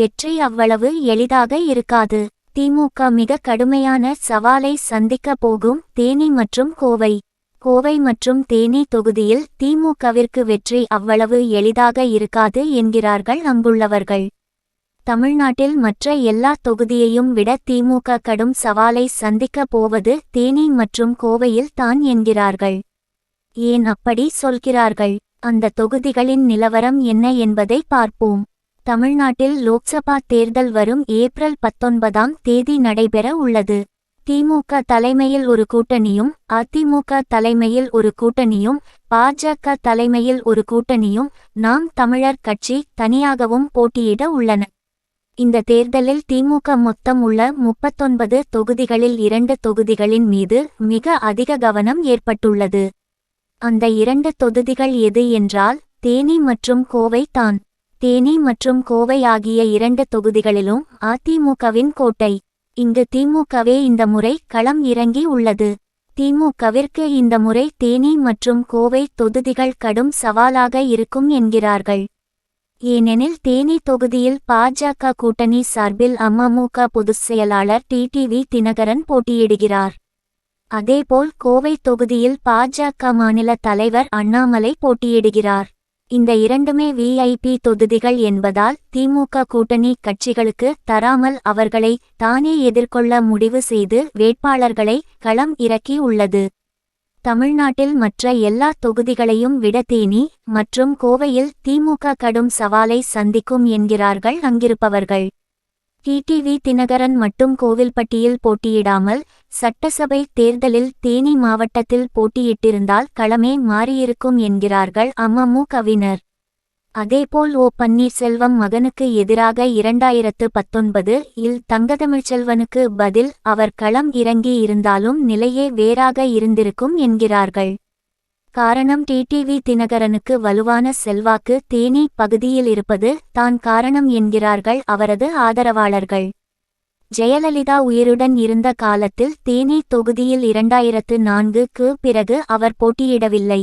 வெற்றி அவ்வளவு எளிதாக இருக்காது. திமுக மிக கடுமையான சவாலை சந்திக்க போகும் தேனி மற்றும் கோவை. கோவை மற்றும் தேனி தொகுதியில் திமுகவிற்கு வெற்றி அவ்வளவு எளிதாக இருக்காது என்கிறார்கள் அங்குள்ளவர்கள். தமிழ்நாட்டில் மற்ற எல்லா தொகுதியையும் விட திமுக கடும் சவாலை சந்திக்க போவது தேனி மற்றும் கோவையில் தான் என்கிறார்கள். ஏன் அப்படி சொல்கிறார்கள்? அந்த தொகுதிகளின் நிலவரம் என்ன என்பதை பார்ப்போம். தமிழ்நாட்டில் லோக்சபா தேர்தல் வரும் ஏப்ரல் பத்தொன்பதாம் தேதி நடைபெற உள்ளது. திமுக தலைமையில் ஒரு கூட்டணியும் அதிமுக தலைமையில் ஒரு கூட்டணியும் பாஜக தலைமையில் ஒரு கூட்டணியும் நாம் தமிழர் கட்சி தனியாகவும் போட்டியிட உள்ளன. இந்த தேர்தலில் திமுக மொத்தம் உள்ள முப்பத்தொன்பது தொகுதிகளில் இரண்டு தொகுதிகளின் மீது மிக அதிக கவனம் ஏற்பட்டுள்ளது. அந்த இரண்டு தொகுதிகள் எது என்றால் தேனி மற்றும் கோவை தான். தேனி மற்றும் கோவை ஆகிய இரண்டு தொகுதிகளிலும் அதிமுகவின் கோட்டை. இங்கு திமுகவே இந்த முறை களம் இறங்கி உள்ளது. திமுகவிற்கு இந்த முறை தேனி மற்றும் கோவை தொகுதிகள் கடும் சவாலாக இருக்கும் என்கிறார்கள். ஏனெனில் தேனி தொகுதியில் பாஜக கூட்டணி சார்பில் அமமுக பொதுச் செயலாளர் டிடிவி தினகரன் போட்டியிடுகிறார். அதேபோல் கோவை தொகுதியில் பாஜக மாநில தலைவர் அண்ணாமலை போட்டியிடுகிறார். இந்த இரண்டுமே விஐபி தொகுதிகள் என்பதால் திமுக கூட்டணி கட்சிகளுக்கு தராமல் அவர்களை தானே எதிர்கொள்ள முடிவு செய்து வேட்பாளர்களை களம் இறக்கி உள்ளது. தமிழ்நாட்டில் மற்ற எல்லா தொகுதிகளையும் விட தேனி மற்றும் கோவையில் திமுக கடும் சவாலை சந்திக்கும் என்கிறார்கள் அங்கிருப்பவர்கள். டிடிவி தினகரன் மட்டும் கோவில்பட்டியில் போட்டியிடாமல் சட்டசபை தேர்தலில் தேனி மாவட்டத்தில் போட்டியிட்டிருந்தால் களமே மாறியிருக்கும் என்கிறார்கள் அம்மமு கவினர் அதேபோல் ஓ பன்னீர்செல்வம் மகனுக்கு எதிராக இரண்டாயிரத்து பத்தொன்பது இல் தங்கதமிழ்ச்செல்வனுக்கு பதில் அவர் களம் இறங்கி இருந்தாலும் நிலையே வேறாக இருந்திருக்கும் என்கிறார்கள். காரணம் டிடிவி தினகரனுக்கு வலுவான செல்வாக்கு தேனி பகுதியில் இருப்பது தான் காரணம் என்கிறார்கள் அவரது ஆதரவாளர்கள். ஜெயலலிதா உயிருடன் இருந்த காலத்தில் தேனி தொகுதியில் இரண்டாயிரத்து நான்குக்கு பிறகு அவர் போட்டியிடவில்லை.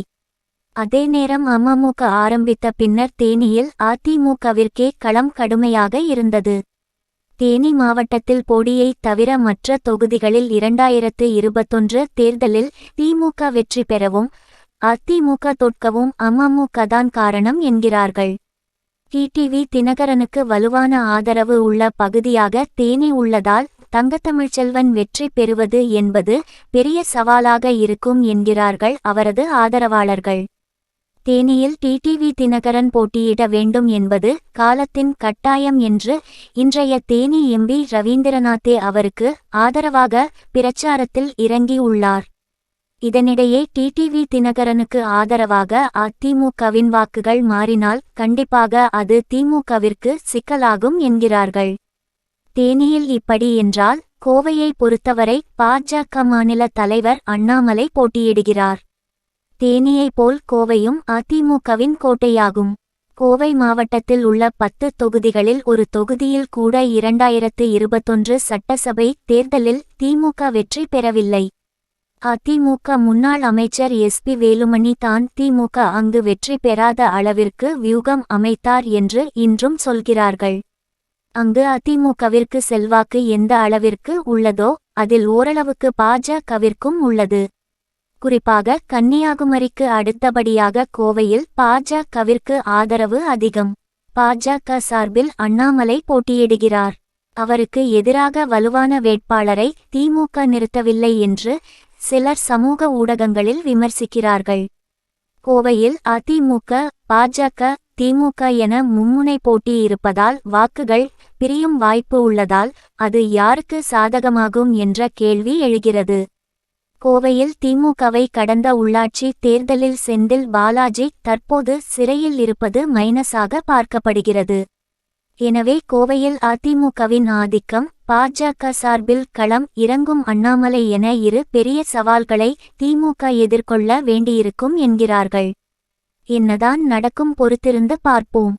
அதே நேரம் அமமுக ஆரம்பித்த பின்னர் தேனியில் அதிமுகவிற்கே களம் கடுமையாக இருந்தது. தேனி மாவட்டத்தில் போடியை தவிர மற்ற தொகுதிகளில் இரண்டாயிரத்து இருபத்தொன்று தேர்தலில் திமுக வெற்றி பெறவும் அதிமுக தோற்கவும் அமமுக தான் காரணம் என்கிறார்கள். டிடிவி தினகரனுக்கு வலுவான ஆதரவு உள்ள பகுதியாக தேனி உள்ளதால் தங்கத்தமிழ்ச்செல்வன் வெற்றி பெறுவது என்பது பெரிய சவாலாக இருக்கும் என்கிறார்கள் அவரது ஆதரவாளர்கள். தேனியில் டிடிவி தினகரன் போட்டியிட வேண்டும் என்பது காலத்தின் கட்டாயம் என்று இன்றைய தேனி எம்பி ரவீந்திரநாத்தே அவருக்கு ஆதரவாக பிரச்சாரத்தில் இறங்கியுள்ளார். இதனிடையே டிடிவி தினகரனுக்கு ஆதரவாக அதிமுகவின் வாக்குகள் மாறினால் கண்டிப்பாக அது திமுகவிற்கு சிக்கலாகும் என்கிறார்கள். தேனியில் இப்படி என்றால் கோவையை பொறுத்தவரை பாஜக மாநில தலைவர் அண்ணாமலை போட்டியிடுகிறார். தேனியைப் போல் கோவையும் அதிமுகவின் கோட்டையாகும். கோவை மாவட்டத்தில் உள்ள பத்து தொகுதிகளில் ஒரு தொகுதியில் கூட இரண்டாயிரத்து இருபத்தொன்று சட்டசபை தேர்தலில் திமுக வெற்றி பெறவில்லை. அதிமுக முன்னாள் அமைச்சர் எஸ் பி வேலுமணி தான் திமுக அங்கு வெற்றி பெறாத அளவிற்கு வியூகம் அமைத்தார் என்று இன்றும் சொல்கிறார்கள். அங்கு அதிமுகவிற்கு செல்வாக்கு எந்த அளவிற்கு உள்ளதோ அதில் ஓரளவுக்கு பாஜகவிற்கும் உள்ளது. குறிப்பாக கன்னியாகுமரிக்கு அடுத்தபடியாக கோவையில் பாஜகவிற்கு ஆதரவு அதிகம். பாஜக சார்பில் அண்ணாமலை போட்டியிடுகிறார். அவருக்கு எதிராக வலுவான வேட்பாளரை திமுக நிறுத்தவில்லை என்று சிலர் சமூக ஊடகங்களில் விமர்சிக்கிறார்கள். கோவையில் அதிமுக பாஜக திமுக என மும்முனை போட்டி இருப்பதால் வாக்குகள் பிரியும் வாய்ப்பு உள்ளதால் அது யாருக்கு சாதகமாகும் என்ற கேள்வி எழுகிறது. கோவையில் திமுகவை கடந்த உள்ளாட்சி தேர்தலில் செந்தில் பாலாஜி தற்போது சிறையில் இருப்பது மைனஸாக பார்க்கப்படுகிறது. எனவே கோவையில் அதிமுகவின் ஆதிக்கம் பாஜக சார்பில் களம் இறங்கும் அண்ணாமலை என இரு பெரிய சவால்களை திமுக எதிர்கொள்ள வேண்டியிருக்கும் என்கிறார்கள். என்னதான் நடக்கும் பொறுத்திருந்து பார்ப்போம்.